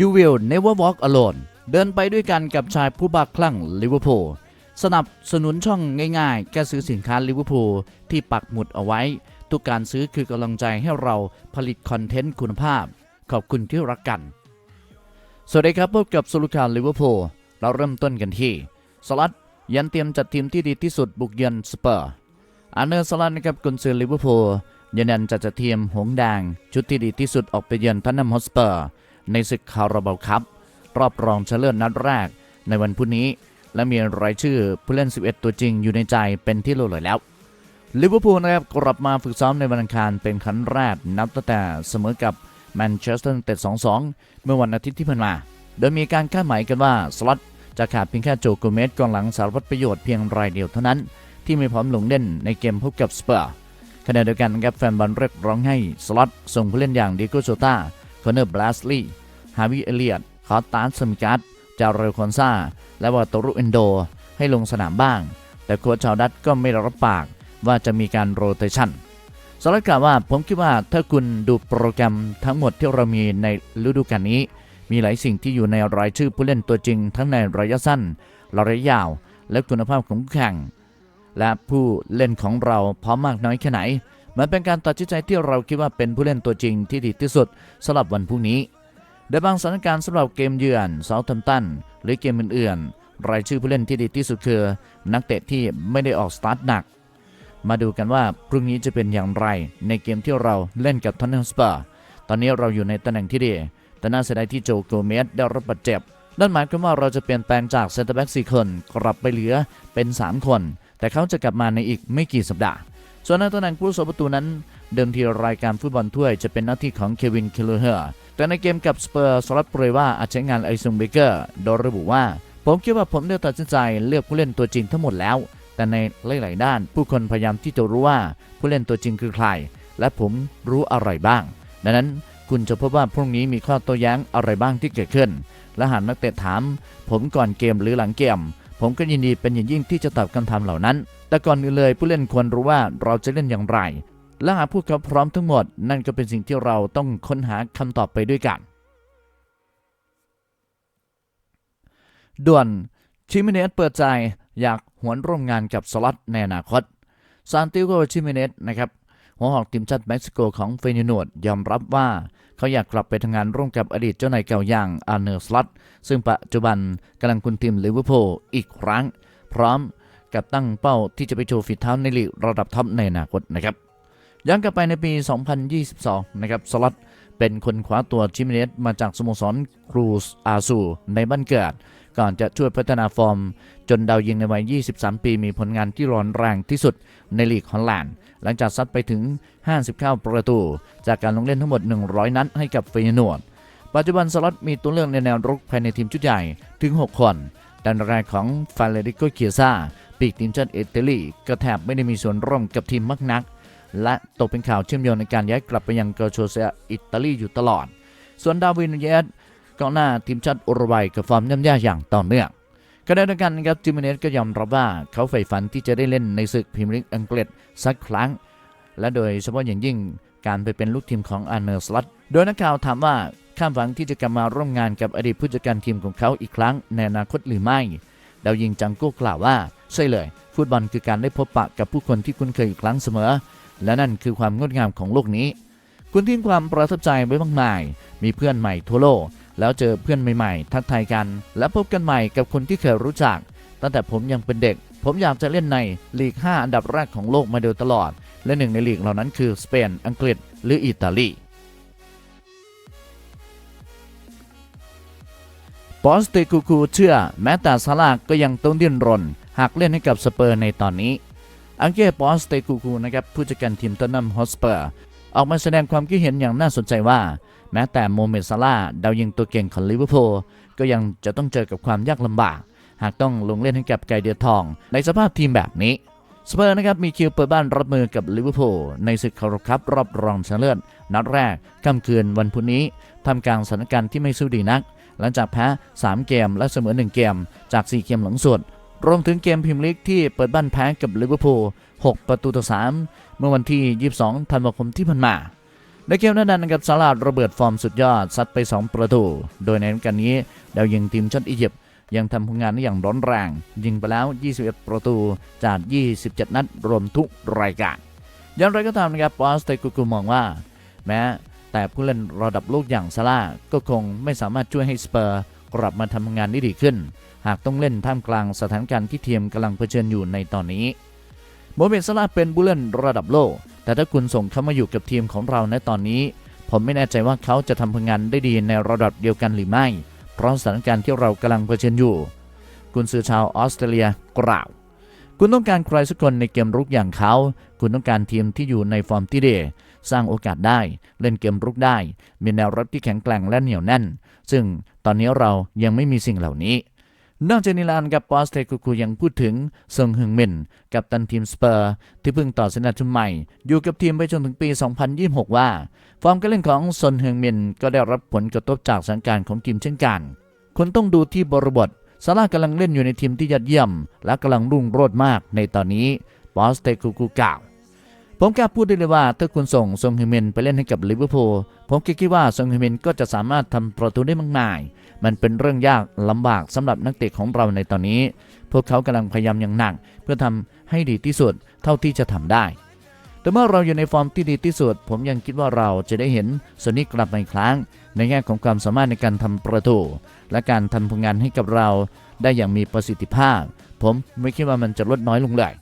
You will never walk alone เดินไปด้วยกันกับชายผู้บ้าคลั่งลิเวอร์พูลสนับสนุนช่องง่ายๆแค่ซื้อสินค้าลิเวอร์พูลที่ปักหมุดเอาไว้ ทุกการซื้อคือกำลังใจให้เราผลิตคอนเทนต์คุณภาพ ขอบคุณที่รักกัน สวัสดีครับพบกับสรุปข่าลิเวอร์พูลเราเริ่มต้นกันที่สลัดยันเตรียมจัดทีมที่ดีที่สุดบุกเยือนสเปอร์อาร์เนอร์สลัดนะครับกุนซือลิเวอร์พูลยืนยันจะจัดทีมหงส์แดงชุดที่ดีที่สุดออกไปเยือนทันนัมฮอสเปอร์ ในศึกคาราบาวคัพรอบรองชนะเลิศนัดแรกในวันพรุ่งนี้ และมีรายชื่อผู้เล่น 11 ตัวจริงอยู่ในใจเป็นที่รู้เลยแล้วลิเวอร์พูลนะครับกลับมาฝึกซ้อมในวันอังคารเป็นครั้งแรกนับตั้งแต่เสมอกับแมนเชสเตอร์ยูไนเต็ด 2-2 เมื่อวันอาทิตย์ที่ผ่านมา โดยมีการคาดหมายกันว่าสล็อตจะขาดเพียงแค่โจโกเมสกองหลังสารพัดประโยชน์เพียงรายเดียวเท่านั้น ที่ไม่พร้อมลงเล่นในเกมพบกับสเปอร์ขณะเดียวกันนะครับแฟนบอลเรียกร้องให้สล็อตส่งผู้เล่นอย่างดิโกโซตา คอนเนอร์บลัสลีย์ฮาวิเอเลียตคอตานสมิกัสจาเรลคอนซาและวาโตรุเอนโด ให้ลงสนามบ้าง แต่โค้ชชาวดัตก็ไม่รับปากว่าจะมีการโรเตชันสลัดกล่าวว่าผมคิดว่าถ้าคุณดูโปรแกรมทั้งหมดที่เรามีในฤดูกาลนี้ มีหลายสิ่งที่อยู่ในรายชื่อผู้เล่นตัวจริง ทั้งในระยะสั้น ระยะยาว และคุณภาพของแข่ง และผู้เล่นของเราพร้อมมากน้อยแค่ไหน มันเป็นการตัดสินใจที่เราคิดว่าเป็นผู้เล่นตัวจริงที่ดีที่สุดสำหรับวันพรุ่งนี้โดยบางสถานการณ์สำหรับเกมเยือนเซาท์แฮมป์ตันหรือเกมอื่นๆ รายชื่อผู้เล่นที่ดีที่สุดคือ นักเตะที่ไม่ได้ออกสตาร์ทหนัก มาดูกันว่าพรุ่งนี้จะเป็นอย่างไรในเกมที่เราเล่นกับทอนเนัมสเปอร์ตอนนี้เราอยู่ในตำแหน่งที่ดี แต่น่าเสียดายที่โจโกเมสได้รับบาดเจ็บนั่นหมายความว่าเราจะเปลี่ยนแปลงจากเซนเตอร์แบ็ก4คนกลับไปเหลือเป็น 3 คน แต่เขาจะกลับมาในอีกไม่กี่สัปดาห์ ส่วนในตำแหน่งผู้รักษาประตูนั้น เดิมทีรายการฟุตบอลถ้วยจะเป็นหน้าที่ของเควินคิลเลอร์แต่ในเกมกับสเปอร์สลัดเปรว่าอาจใช้งานไอซุงเบเกอร์โดยระบุว่า ผมคิดว่าผมได้ตัดสินใจเลือกผู้เล่นตัวจริงทั้งหมดแล้ว แต่ในหลาย ๆ ด้าน ผู้คนพยายามที่จะรู้ว่าผู้เล่นตัวจริงคือใคร และผมรู้อะไรบ้าง ดังนั้นคุณจะพบว่าพรุ่งนี้มีข้อโต้แย้งอะไรบ้างที่เกิดขึ้น และหากนักเตะถาม ผมก่อนเกมหรือหลังเกม ผมก็ยินดีเป็นอย่างยิ่งที่จะตอบคำถามเหล่านั้น แต่ก่อนอื่นเลยผู้เล่นควรรู้ว่าเราจะเล่นอย่างไร และหากพวกเขาพร้อมทั้งหมด นั่นก็เป็นสิ่งที่เราต้องค้นหาคำตอบไปด้วยกัน ด่วนชิมิเนสเปิดใจอยากหวนร่วมงานกับสล็อตในอนาคตซานติโกชิมิเนสนะครับหัวหอกทีมชาติเม็กซิโกของเฟยนูดยอมรับว่า เขาอยากกลับไปทำงานร่วมกับอดีตเจ้านายเก่าอย่างอาร์เนอร์สล็อตซึ่งปัจจุบันกำลังคุมทีมลิเวอร์พูลอีกครั้ง พร้อมกับตั้งเป้าที่จะไปโชว์ฝีเท้าในลีกระดับท็อปในอนาคตนะครับย้อนกลับไปในปี 2022 นะครับสล็อตเป็นคนคว้าตัวชิมเนสมาจากสโมสรครูสอาซูในบ้านเกิด ก่อนจะช่วยพัฒนาฟอร์ม จนดาวยิงในวัย 23 ปีมีผลงานที่ร้อนแรงที่สุดในลีกฮอลแลนด์ หลังจากซัดไปถึง 59 ประตู จากการลงเล่นทั้งหมด 100 นัดให้กับเฟยนวด ปัจจุบันสล็อตมีตัวเลือกในแนวรุกภายในทีมชุดใหญ่ถึง 6 คนดันแรกของฟาเลริโกเคียซาปีกทีมชาติอิตาลีก็แทบไม่ได้มีส่วนร่วมกับทีมมากนัก และตกเป็นข่าวเชื่อมโยงในการย้ายกลับไปยังเกอร์โชเซียอิตาลีอยู่ตลอด ส่วนดาวินเยสกองหน้าทีมชาติอุรุกวัยกับฟอร์มย่ำแย่อย่างต่อเนื่อง ขณะเดียวกันครับจิมเนสก็ยอมรับว่าเขาใฝ่ฝันที่จะได้เล่นในศึกพรีเมียร์ลีกอังกฤษสักครั้ง และโดยเฉพาะอย่างยิ่งการไปเป็นลูกทีมของอาร์เนอร์สลัตโดยนักข่าวถามว่าข้ามหวังที่จะกลับมาร่วมงานกับอดีตผู้จัดการทีมของเขาอีกครั้งในอนาคตหรือไม่ดาวยิงจังโก้กล่าวว่าใช่เลย ฟุตบอลคือการได้พบปะกับผู้คนที่คุ้นเคยอีกครั้งเสมอ และนั่นคือความงดงามของโลกนี้ คุณทิ้งความประทับใจไว้มากมาย มีเพื่อนใหม่ทั่วโลก แล้วเจอเพื่อนใหม่ๆ ทักทายกัน และพบกันใหม่กับคนที่เคยรู้จัก ตั้งแต่ผมยังเป็นเด็ก ผมอยากจะเล่นในลีก 5 อันดับแรกของโลกมาโดยตลอด และหนึ่งในลีกเหล่านั้นคือสเปน อังกฤษ หรืออิตาลีปอสเตกูคูเชื่อแม้แต่ซาลาก็ยังต้องดิ้นรน หากเล่นให้กับสเปอร์ในตอนนี้ อังเก้ปอสเตกูคูนะครับผู้จัดการทีมตอนนัมฮอสเปอร์ ออกมาแสดงความคิดเห็นอย่างน่าสนใจว่า แม้แต่โมเมดซาลาดาวยิงตัวเก่งของลิเวอร์พูลก็ยังจะต้องเจอกับความยากลำบาก หากต้องลงเล่นให้กับไกเดือดทอง ในสภาพทีมแบบนี้สเปอร์นะครับมีคิวเปิดบ้านรับมือกับลิเวอร์พูลในศึกคาราคัพรอบรองชนะเลิศนัดแรกค่ำคืนวันพุธนี้ทำกลางสถานการณ์ที่ไม่สู้ดีนัก หลังจากแพ้ 3 เกมและเสมอ 1 เกม จาก 4 เกมหลังสุด รวมถึงเกมพรีเมียร์ลีกที่เปิดบ้านแพ้กับลิเวอร์พูล6ประตูต่อ 3 เมื่อวันที่ 22 ธันวาคมที่ผ่านมา ในเกมนั้นนะครับซาลาดระเบิดฟอร์มสุดยอดซัดไป 2 ประตู โดยในนัดกันนี้ดาวยิงทีมชาติอียิปต์ยังทำผลงานได้อย่างร้อนแรง ยิงไปแล้ว 21 ประตูจาก 27 นัดรวมทุกรายการอย่างไรก็ตามนะครับปอสเตกุกุมองว่า แม้แต่ผู้เล่นระดับโลกอย่างซาร่าก็คงไม่สามารถช่วยให้สเปอร์กลับมาทำงานได้ดีขึ้น หากต้องเล่นท่ามกลางสถานการณ์ที่ทีมกำลังเผชิญอยู่ในตอนนี้โมเมดซาร่าเป็นผู้เล่นระดับโลก แต่ถ้าคุณส่งเขามาอยู่กับทีมของเราในตอนนี้ ผมไม่แน่ใจว่าเขาจะทำผลงานได้ดีในระดับเดียวกันหรือไม่ เพราะสถานการณ์ที่เรากำลังเผชิญอยู่กุนซือชาวออสเตรเลียกล่าว คุณต้องการใครสักคนในเกมรุกอย่างเขา คุณต้องการทีมที่อยู่ในฟอร์มที่ดีสร้างโอกาสได้ เล่นเกมรุกได้ มีแนวรับที่แข็งแกร่งและเหนียวแน่น ซึ่งตอนนี้เรายังไม่มีสิ่งเหล่านี้ นอกจากนี้แลวกับปอสเทคุคุยังพูดถึงซงฮึงมินกับตันทีมสเปอร์ ที่เพิ่งต่อสัญญาชุดใหม่ อยู่กับทีมไปจนถึงปี 2026 ว่า ฟอร์มการเล่นของซนฮึงมินก็ได้รับผลกระทบจากสถานการณ์ของทีมเช่นกันคุณต้องดูที่บริบทซาร่ากำลังเล่นอยู่ในทีมที่ยอดเยี่ยม และกำลังรุ่งโรจน์มากในตอนนี้ปอสเทคุกุกล่าว ผมกล้าพูดได้เลยว่าถ้าคุณส่งซงฮึมินไปเล่นให้กับลิเวอร์พูลผมคิดว่าซงฮึมินก็จะสามารถทำประตูได้มากมาย มันเป็นเรื่องยากลำบากสำหรับนักเตะของเราในตอนนี้ พวกเขากำลังพยายามอย่างหนัก เพื่อทำให้ดีที่สุดเท่าที่จะทำได้ แต่เมื่อเราอยู่ในฟอร์มที่ดีที่สุด ผมยังคิดว่าเราจะได้เห็นสนนี้กลับมาอีกครั้ง ในแง่ของความสามารถในการทำประตูและการทำผลงานให้กับเราได้อย่างมีประสิทธิภาพ ผมไม่คิดว่ามันจะลดน้อยลงเลย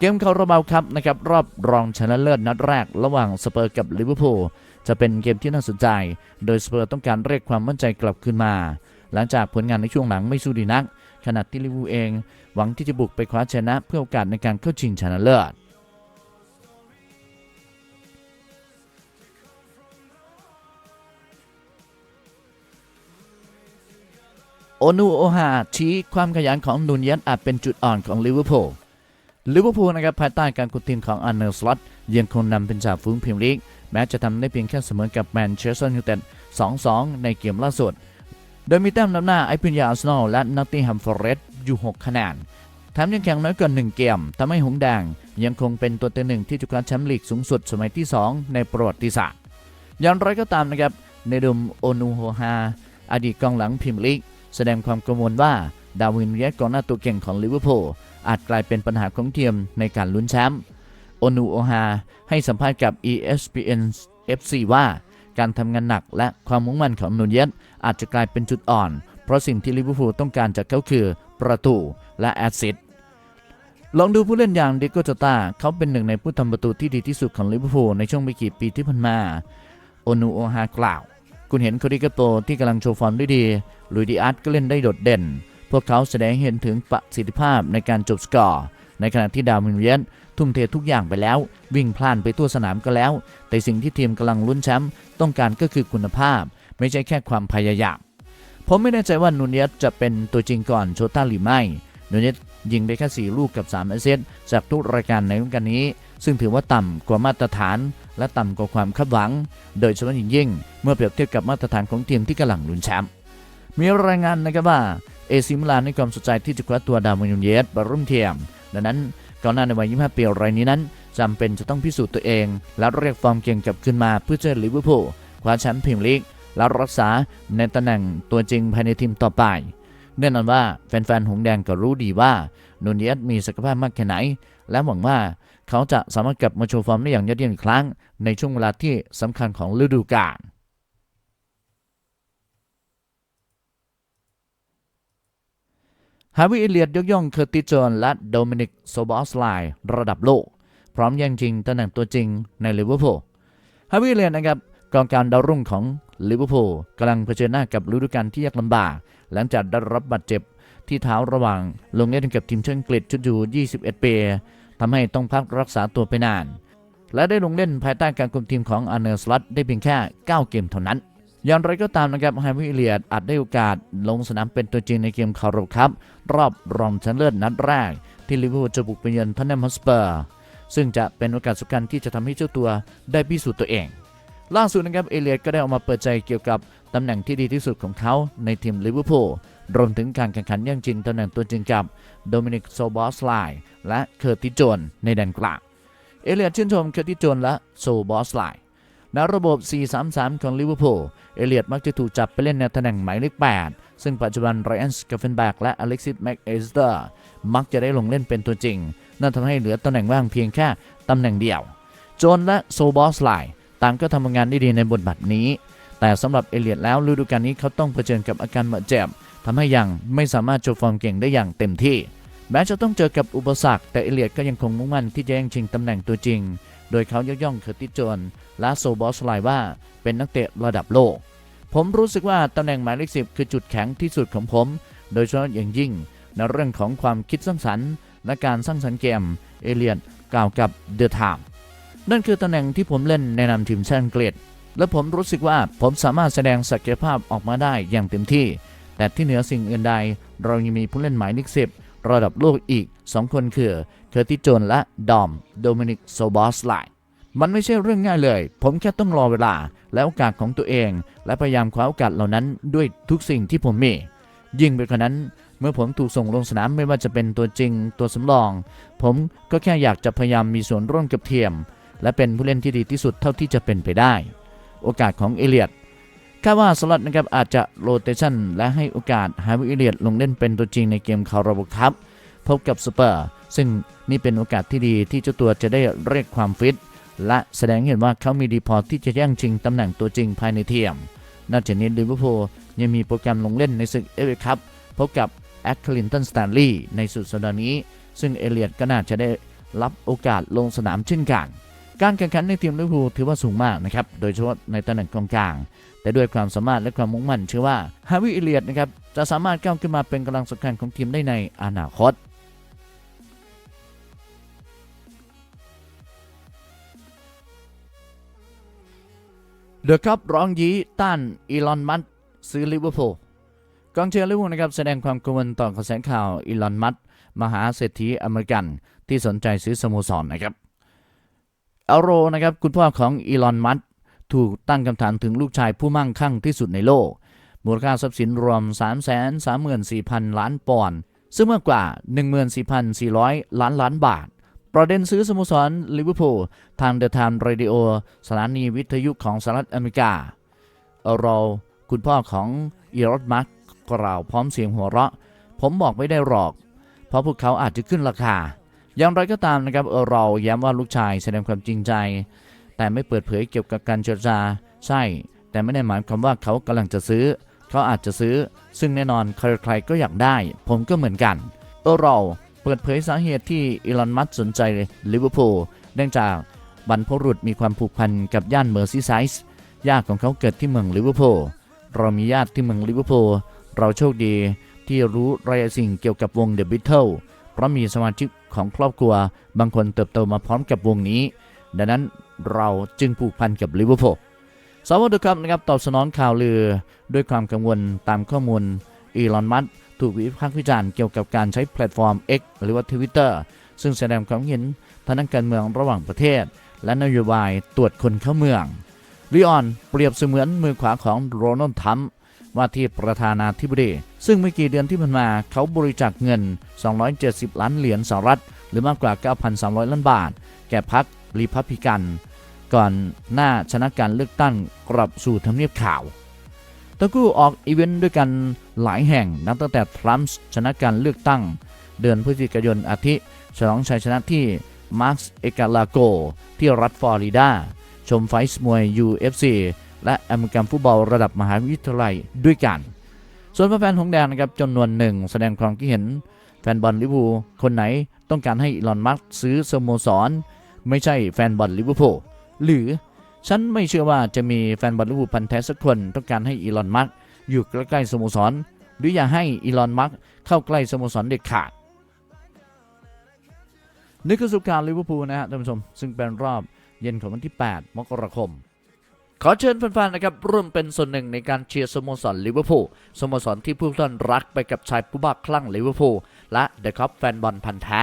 เกมคาราบาวครับนะครับรอบรองชนะเลิศนัดแรก ระหว่างสเปอร์กับลิเวอร์พูลจะเป็นเกมที่น่าสนใจ โดยสเปอร์ต้องการเรียกความมั่นใจกลับคืนมา หลังจากผลงานในช่วงหลังไม่สู้ดีนัก ขณะที่ลิเวอร์พูลเอง หวังที่จะบุกไปคว้าชนะเพื่อโอกาสในการเข้าชิงชนะเลิศโอนูโอฮาชี้ความขยันของนูนเยสอาจเป็นจุดอ่อนของลิเวอร์พูล ลิเวอร์พูลนะครับภายใต้การคุมทีมของอันเนอร์สล็อตยังคงนำเป็นจ่าฝูงพรีเมียร์ลีก แม้จะทำได้เพียงแค่เสมอกับแมนเชสเตอร์ยูไนเต็ด 2-2 ในเกมล่าสุด โดยมีแต้มนำหน้าไอพินยาอาร์เซนอลและนอตติงแฮมฟอร์เรสต์อยู่ 6 คะแนนแถมยังแข่งน้อยกว่า1เกมทำให้หงแดงยังคงเป็นตัวเต็งหนึ่งที่จะคว้าแชมป์ลีกสูงสุดสมัยที่ 2 ในประวัติศาสตร์อย่างไรก็ตามนะครับในดุมโอนูโฮฮาอดีตกองหลังพรีเมียร์ลีก แสดงความกังวลว่าดาวินเยสกองหน้าตัวเก่งของลิเวอร์พูล อาจกลายเป็นปัญหาของเทียมในการลุ้นแชมป์โอนูโอฮาให้สัมภาษณ์กับ ESPN FC ว่า การทำงานหนักและความมุ่งมั่นของนูนเยสอาจจะกลายเป็นจุดอ่อน เพราะสิ่งที่ลิเวอร์พูลต้องการจากเขาคือประตูและแอสซิสลองดูผู้เล่นอย่างเดโกโจตาเขาเป็นหนึ่งในผู้ทำประตูที่ดีที่สุดของลิเวอร์พูลในช่วงไม่กี่ปีที่ผ่านมาโอนูโอฮากล่าว คุณเห็นคดิกาโตที่กำลังโชว์ฟอร์มได้ดีลุยดิอาร์ตก็เล่นได้โดดเด่น พวกเขาแสดงเห็นถึงประสิทธิภาพในการจบสกอร์ ในขณะที่ดาวมินเวียนทุ่มเททุกอย่างไปแล้ว วิ่งพล่านไปทั่วสนามก็แล้ว แต่สิ่งที่ทีมกำลังลุ้นแชมป์ต้องการก็คือคุณภาพ ไม่ใช่แค่ความพยายาม ผมไม่แน่ใจว่านูเนียสจะเป็นตัวจริงก่อนโชต้าหรือไม่นูเนียสยิงไปแค่4ลูกกับ3แอสซิสต์จากทุกรายการในฤดูกาลนี้ ซึ่งถือว่าต่ำกว่ามาตรฐาน และต่ำกว่าความคาดหวัง โดยเฉพาะอย่างยิ่ง เมื่อเปรียบเทียบกับมาตรฐานของทีมที่กำลังลุ้นแชมป์มีรายงานนะครับว่า เอซิมิลานให้ความสนใจที่จะคว้าตัวดาวมินูเยสมาร่วมทีมดังนั้นก่อนหน้าในวัย 25 ปีรายนี้นั้นจำเป็นจะต้องพิสูจน์ตัวเอง และเรียกฟอร์มเก่งกลับขึ้นมาเพื่อเจอลิเวอร์พูลคว้าแชมป์พรีเมียร์ลีกและรักษาในตำแหน่งตัวจริงภายในทีมต่อไปแน่นอนว่าแฟนๆ หงแดงก็รู้ดีว่านูนเยสมีศักยภาพมากแค่ไหน และหวังว่าเขาจะสามารถกลับมาโชว์ฟอร์มได้อย่างยอดเยี่ยมอีกครั้ง ในช่วงเวลาที่สำคัญของฤดูกาล ฮาวิเอเลียดยกย่องเคอร์ติสโจนและโดมินิกโซบอสไลระดับโลก พร้อมแย่งชิงตำแหน่งตัวจริงในลิเวอร์พูลฮาวิเอเลียดนะครับกองการดาวรุ่งของลิเวอร์พูลกำลังเผชิญหน้ากับฤดูกาลที่ยากลำบาก หลังจากได้รับบาดเจ็บที่เท้าระหว่างลงเล่นกับทีมชาติอังกฤษชุดอยู่ 21 ปีทำให้ต้องพักรักษาตัวไปนาน และได้ลงเล่นภายใต้การคุมทีมของอาร์เนอร์สลัตได้เพียงแค่ 9 เกมเท่านั้น อย่างไรก็ตามนะครับไฮวิเลียดอาจได้โอกาสลงสนามเป็นตัวจริงในเกมคาร์โรคัพรอบรองชนะเลิศนัดแรก ที่ลิเวอร์พูลจะบุกไปเยือนทันแนมฮอสเปอร์ ซึ่งจะเป็นโอกาสสำคัญที่จะทำให้เจ้าตัวได้พิสูจน์ตัวเอง ล่าสุดนะครับเอเลียดก็ได้ออกมาเปิดใจเกี่ยวกับตำแหน่งที่ดีที่สุดของเขาในทีมลิเวอร์พูลรวมถึงการแข่งขันย่งชิงตำแหน่งตัวจริงกับโดมินิกโซบอสไลและเคอร์ติสโจนในแดนกลางเอเลียดชื่นชมเคอร์ติสโจนและโซบอสไล ในระบบ 4-3-3 ของลิเวอร์พูล เอเลียดมักจะถูกจับไปเล่นในตำแหน่งหมายเลข 8 ซึ่งปัจจุบันไรอันสกาเฟนแบกและอเล็กซิสแม็กเอสเตอร์มักจะได้ลงเล่นเป็นตัวจริง นั่นทำให้เหลือตำแหน่งว่างเพียงแค่ตำแหน่งเดียว โจนและโซบอสไลต่างก็ทำงานได้ดีในบทบาทนี้ แต่สำหรับเอเลียดแล้วฤดูกาลนี้เขาต้องเผชิญกับอาการบาดเจ็บทำให้ยังไม่สามารถโชว์ฟอร์มเก่งได้อย่างเต็มที่ แม้จะต้องเจอกับอุปสรรค แต่เอเลียดก็ยังคงมุ่งมั่นที่จะแย่งชิงตำแหน่งตัวจริง โดยเขายกย่องเคอร์ติสโจนและโซบอสไลว่าเป็นนักเตะระดับโลก ผมรู้สึกว่าตำแหน่งหมายเลขสิบคือจุดแข็งที่สุดของผม โดยเฉพาะอย่างยิ่ง ในเรื่องของความคิดสร้างสรรค์และการสร้างสรรค์เกม เอเลียดกล่าวกับเดอะไทม์นั่นคือตำแหน่งที่ผมเล่นในนามทีมชาติอังกฤษและผมรู้สึกว่าผมสามารถแสดงศักยภาพออกมาได้อย่างเต็มที่ แต่ที่เหนือสิ่งอื่นใด เรายังมีผู้เล่นหมายเลขสิบ ระดับโลกอีก 2 คนคือเคอร์ติโจนและดอมโดมินิกโซบอสไลมันไม่ใช่เรื่องง่ายเลย ผมแค่ต้องรอเวลา และโอกาสของตัวเอง และพยายามคว้าโอกาสเหล่านั้นด้วยทุกสิ่งที่ผมมี ยิ่งไปกว่านั้น เมื่อผมถูกส่งลงสนามไม่ว่าจะเป็นตัวจริง ตัวสำรอง ผมก็แค่อยากจะพยายามมีส่วนร่วมกับเทียม และเป็นผู้เล่นที่ดีที่สุดเท่าที่จะเป็นไปได้ โอกาสของเอเลียด คาดว่าสลัดนะครับอาจจะโรเตชันและให้โอกาสฮาวิเอเลียดลงเล่นเป็นตัวจริงในเกมคาราบคัพพบกับสเปอร์ซึ่งนี่เป็นโอกาสที่ดีที่เจ้าตัวจะได้เรียกความฟิต และแสดงเห็นว่าเขามีดีพอที่จะแย่งชิงตำแหน่งตัวจริงภายในทีมนอกจากนี้ลิเวอร์พูลยังมีโปรแกรมลงเล่นในศึกเอฟเอคัพพบกับแอคคลินตันสแตนลีย์ในสุดสัปดาห์นี้ ซึ่งเอเลียดก็น่าจะได้รับโอกาสลงสนามเช่นกัน การแข่งขันในทีมลิเวอร์พูลถือว่าสูงมากนะครับ โดยเฉพาะในตำแหน่งกองกลาง แต่ด้วยความสามารถและความมุ่งมั่นเชื่อว่าฮาวิเอเลียดนะครับจะสามารถก้าวขึ้นมาเป็นกำลังสำคัญของทีมได้ในอนาคตเดอะคัพร้องยี้ต้านอีลอนมัสซื้อลิเวอร์พูลกองเชียร์ลิเวอร์พูลนะครับแสดงความกังวลต่อกระแสข่าวอีลอนมัสมหาเศรษฐีอเมริกันที่สนใจซื้อสโมสรนนะครับอัลโรนะครับคุณพ่อของอีลอนมัส ถูกตั้งคำถามถึงลูกชายผู้มั่งคั่งที่สุดในโลก มูลค่าทรัพย์สินรวม 334,000 ล้านปอนด์ซึ่งมากกว่า 14,400 ล้านล้านบาท ประเด็นซื้อสโมสรลิเวอร์พูลทางเดอะไทม์เรดิโอสถานีวิทยุของสหรัฐอเมริกาเออราคุณพ่อของอีรอดมาร์กกล่าวพร้อมเสียงหัวเราะ ผมบอกไม่ได้หรอก เพราะพวกเขาอาจจะขึ้นราคา อย่างไรก็ตามนะครับเออเราย้ำว่าลูกชายแสดงความจริงใจ แต่ไม่เปิดเผยเกี่ยวกับการเจรจา ใช่ แต่ไม่ได้หมายความว่าเขากำลังจะซื้อ เขาอาจจะซื้อ ซึ่งแน่นอนใครๆก็อยากได้ ผมก็เหมือนกันเออเราเปิดเผยสาเหตุที่อีลอนมัสสนใจลิเวอร์พูลเนื่องจากบรรพบุรุษมีความผูกพันกับย่านเมอร์ซีไซส์ญาติของเขาเกิดที่เมืองลิเวอร์พูลเรามีญาติที่เมืองลิเวอร์พูลเราโชคดีที่รู้รายสิ่งเกี่ยวกับวงเดอะบิทเทิลเพราะมีสมาชิกของครอบครัวบางคนเติบโตมาพร้อมกับวงนี้ ดังนั้น เราจึงผูกพันกับลิเวอร์พูลสวัสดีครับนะครับตอบสนองข่าวลือด้วยความกังวลตามข้อมูลอีลอนมัสถูกวิพากษ์วิจารณ์เกี่ยวกับการใช้แพลตฟอร์ม X หรือว่า Twitter ซึ่งแสดงความเห็นทางด้านการเมืองระหว่างประเทศ และนโยบายตรวจคนเข้าเมืองลีออนเปรียบเสมือนมือขวาของโรนัลด์ทัมว่าที่ประธานาธิบดี ซึ่งไม่กี่เดือนที่ผ่านมาเขาบริจาคเงิน 270 ล้านเหรียญสหรัฐ หรือมากกว่า 9,300 ล้านบาท แก่พรรค รีพับลิกัน ก่อนหน้าชนะการเลือกตั้งกลับสู่ทำเนียบข่าวทั้งคู่ออกอีเวนต์ด้วยกันหลายแห่งนับตั้งแต่ทรัมป์ชนะการเลือกตั้ง เดือนพฤศจิกายนอาทิฉลองชัยชนะที่มาร์คเอกาลาโก ที่รัฐฟลอริดา ชมไฟส์มวย UFC และอเมริกันฟุตบอลระดับมหาวิทยาลัยด้วยกัน ส่วนแฟนๆของแดนนะครับจำนวนหนึ่งแสดงความคิดเห็น แฟนบอลลิเวอร์พูลคนไหนต้องการให้อีลอนมัสซื้อสโมสร ไม่ใช่แฟนบอลลิเวอร์พูลหรือฉันไม่เชื่อว่าจะมีแฟนบอลลิเวอร์พูลพันธุ์แท้สักคนต้องการให้อีลอนมัสก์อยู่ใกล้ๆสโมสร หรืออย่าให้อีลอนมัสก์เข้าใกล้สโมสรเด็ดขาดนี่คือสุการลิเวอร์พูลนะฮะท่านผู้ชม ซึ่งเป็นรอบเย็นของวันที่ 8 มกราคม ขอเชิญแฟนๆนะครับร่วมเป็นส่วนหนึ่งในการเชียร์สโมสรลิเวอร์พูลสโมสรที่ผู้ท่านรักไปกับชายผู้บ้าคลั่งลิเวอร์พูลและเดอะคัพแฟนบอลพันธุ์แท้